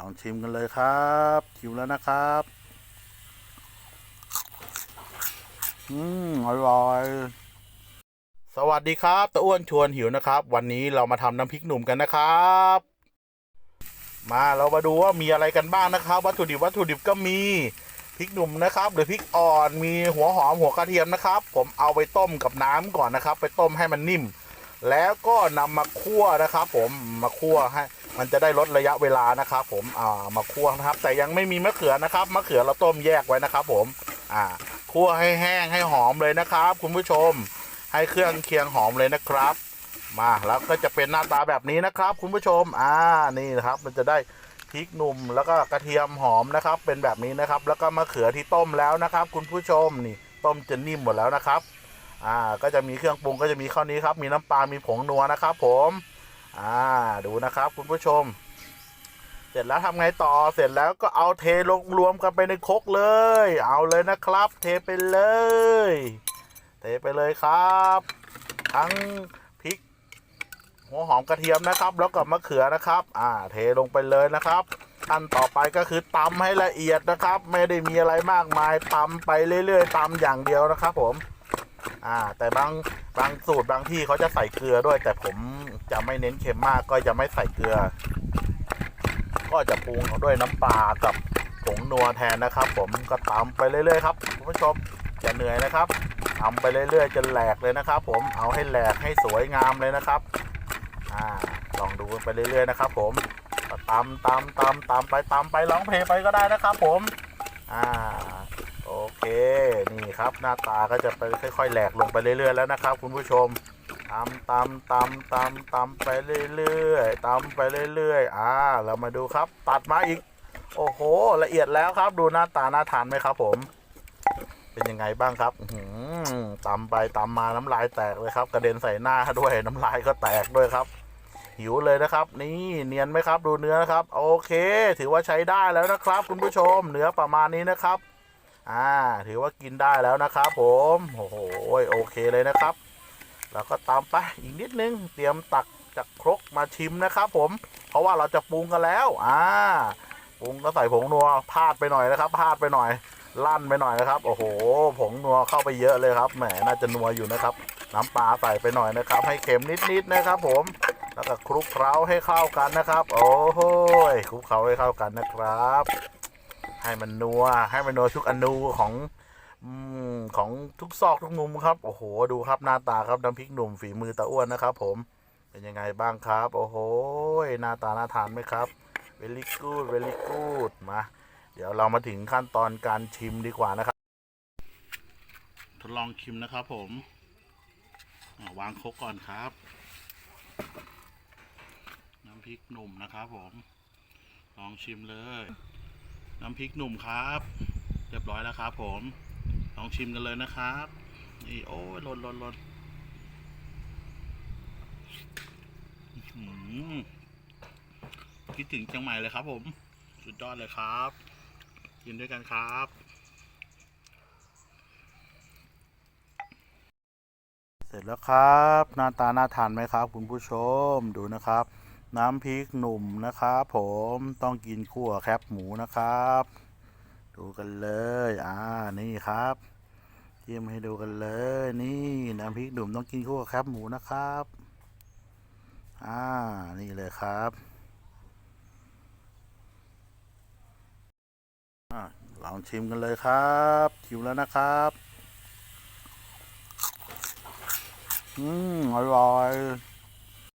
ลองชิมกันเลยครับชิมแล้วนะครับ อืมอร่อยสวัสดีครับตะอ้วนชวนหิวนะครับ วันนี้เรามาทำน้ำพริกหนุ่มกันนะครับ มาเรามาดูว่ามีอะไรกันบ้างนะครับ วัตถุดิบวัตถุดิบก็มีพริกหนุ่มนะครับหรือพริกอ่อนมีหัวหอมหัวกระเทียมนะครับ ผมเอาไปต้มกับน้ำก่อนนะครับ ไปต้มให้มันนิ่ม แล้วก็นำมาคั่วนะครับ ผมมาคั่วให้มันจะได้ลดระยะเวลานะครับ ผมอ่ามาคั่วนะครับ แต่ยังไม่มีมะเขือนะครับมะเขือเราต้มแยกไว้นะครับ ผมอ่าคั่วให้แห้งให้หอมเลยนะครับ คุณผู้ชม ให้เครื่องเคียงหอมเลยนะครับ มาแล้วก็จะเป็นหน้าตาแบบนี้นะครับ คุณผู้ชมอ่านี่นะครับ มันจะได้พริกหนุ่มแล้วก็กระเทียมหอมนะครับ เป็นแบบนี้นะครับ แล้วก็มะเขือที่ต้มแล้วนะครับ คุณผู้ชมนี่ต้มจนนิ่มหมดแล้วนะครับ อ่าก็จะมีเครื่องปรุงก็จะมีข้าวนี้ครับ มีน้ำปลา มีผงนัวนะครับ ผมอ่าดูนะครับคุณผู้ชม เสร็จแล้วทำไงต่อเสร็จแล้วก็เอาเทลงรวมกันไปในคกเลย เอาเลยนะครับ เทไปเลย เทไปเลยครับ ทั้งพริก หัวหอมกระเทียมนะครับ แล้วก็มะเขือนะครับ อ่า เทลงไปเลยนะครับขั้นต่อไปก็คือตำให้ละเอียดนะครับ ไม่ได้มีอะไรมากมายตำไปเรื่อยๆตำอย่างเดียวนะครับผม อ่า แต่บางบางสูตรบางที่เขาจะใส่เกลือด้วย แต่ผมจะไม่เน้นเค็มมากก็จะไม่ใส่เกลือ ก็จะปรุงด้วยน้ำปลากับผงนัวแทนนะครับ ผมก็ตำไปเรื่อยๆครับคุณผู้ชมจะเหนื่อยนะครับทำไปเรื่อยๆจนแหลกเลยนะครับ ผมเอาให้แหลกให้สวยงามเลยนะครับอ่าลองดูไปเรื่อยๆนะครับ ผมตำตำตำตำไปตำไปร้องเพลงไปก็ได้นะครับ ผมอ่า ครับ หน้าตาก็จะไปค่อยๆแหลกลงไปเรื่อยๆแล้วนะครับ คุณผู้ชมตำตำตำตำตำไปเรื่อยๆตำไปเรื่อยๆอ่า เรามาดูครับ ตัดมาอีก โอ้โห ละเอียดแล้วครับ ดูหน้าตาน่าทานไหมครับ ผม เป็นยังไงบ้างครับหือตำไปตำมาน้ำลายแตกเลยครับ กระเด็นใส่หน้าด้วยน้ำลายก็แตกด้วยครับ หิวเลยนะครับ นี่เนียนไหมครับ ดูเนื้อนะครับ โอเค ถือว่าใช้ได้แล้วนะครับ คุณผู้ชม เนื้อประมาณนี้นะครับ อ่า ถือว่ากินได้แล้วนะครับผมโอ้โหโอเคเลยนะครับ แล้วก็ตามไปอีกนิดนึง เตรียมตักจากครกมาชิมนะครับผม เพราะว่าเราจะปรุงกันแล้ว อ่า ปรุงก็ใส่ผงนัวพลาดไปหน่อยนะครับพลาดไปหน่อย ลั่นไปหน่อยนะครับ โอ้โห ผงนัวเข้าไปเยอะเลยครับ แหม น่าจะนัวอยู่นะครับ น้ำปลาใส่ไปหน่อยนะครับ ให้เค็มนิดๆนะครับ ผม แล้วก็คลุกเคล้าให้เข้ากันนะครับ โอ้โหคลุกเคล้าให้เข้ากันนะครับ ให้มันนัว ให้มันนัวทุกอนูของอของทุกซอกทุกมุมครับ โอ้โห ดูครับหน้าตาครับน้ำพริกหนุ่มฝีมือตาอ้วนนะครับ ผม เป็นยังไงบ้างครับ โอ้โห หน้าตาน่าทานไหมครับ very good very good มา เดี๋ยวเรามาถึงขั้นตอนการชิมดีกว่านะครับ ทดลองชิมนะครับ ผมาวางครกก่อนครับ น้ำพริกหนุ่มนะครับ ผม ลองชิมเลย น้ำพริกหนุ่มครับ เรียบร้อยแล้วครับผมลองชิมกันเลยนะครับนี่โอ้ยหล่นหล่นหล่นคิดถึงเชียงใหม่เลยครับผม สุดยอดเลยครับ กินด้วยกันครับเสร็จแล้วครับ หน้าตาน่าทานไหมครับ คุณผู้ชมดูนะครับ น้ำพริกหนุ่มนะครับผมต้องกินคั่วแคบหมูนะครับ ดูกันเลย อ่านี่ครับจิ้มให้ดูกันเลยนี่น้ำพริกหนุ่มต้องกินคั่วแคบหมูนะครับ อ่า นี่เลยครับอลองชิมกันเลยครับชิมแล้วนะครับ อืม อร่อย